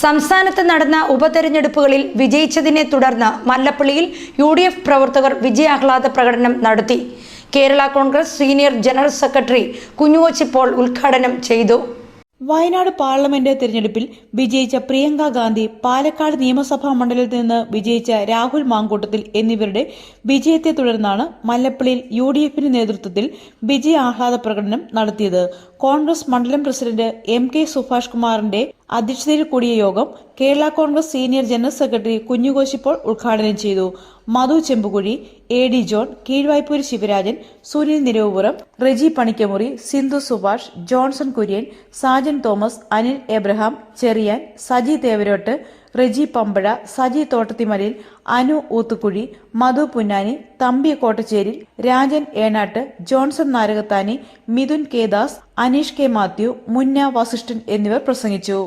സംസ്ഥാനത്ത് നടന്ന ഉപതെരഞ്ഞെടുപ്പുകളിൽ വിജയിച്ചതിനെ തുടർന്ന് മല്ലപ്പള്ളിയിൽ യു ഡി എഫ് പ്രവർത്തകർ വിജയാഹ്ലാദ പ്രകടനം നടത്തി. Kerala Congress senior general secretary കുഞ്ഞുവച്ചിപ്പോൾ ഉദ്ഘാടനം ചെയ്തു. വയനാട് പാർലമെന്റ് തിരഞ്ഞെടുപ്പിൽ വിജയിച്ച പ്രിയങ്ക ഗാന്ധി പാലക്കാട് നിയമസഭാ മണ്ഡലത്തിൽ നിന്ന് വിജയിച്ച രാഹുൽ മാങ്കൂട്ടത്തിൽ എന്നിവരുടെ വിജയത്തെ തുടർന്നാണ് മല്ലപ്പള്ളിയിൽ യു ഡി എഫിന്റെ നേതൃത്വത്തിൽ വിജയ ആഹ്ലാദ പ്രകടനം നടത്തിയത്. കോൺഗ്രസ് മണ്ഡലം പ്രസിഡന്റ് എം കെ സുഭാഷ് കുമാറിന്റെ അധ്യക്ഷതയിൽ കൂടിയ യോഗം Kerala Congress senior general secretary കുഞ്ഞുകോശിപ്പോൾ ഉദ്ഘാടനം ചെയ്തു. Madhu Chembukuzhi A D John Keezhvaypuri Sivarajan Sunil Niravupuram Reji Panikkamuri Sindhu Subhash Johnson Kurian Sajan Thomas Anil Abraham Cherian Saji Thevarottu Reji Pampazha Saji Thottathimalayil Anu Oothukuzhi Madhu Punnani Thampi Kottacheril Rajan Enattu Johnson Narakathani Mithun K Das Aneesh K Mathew Munna Vasishtan എന്നിവർ പ്രസംഗിച്ചു.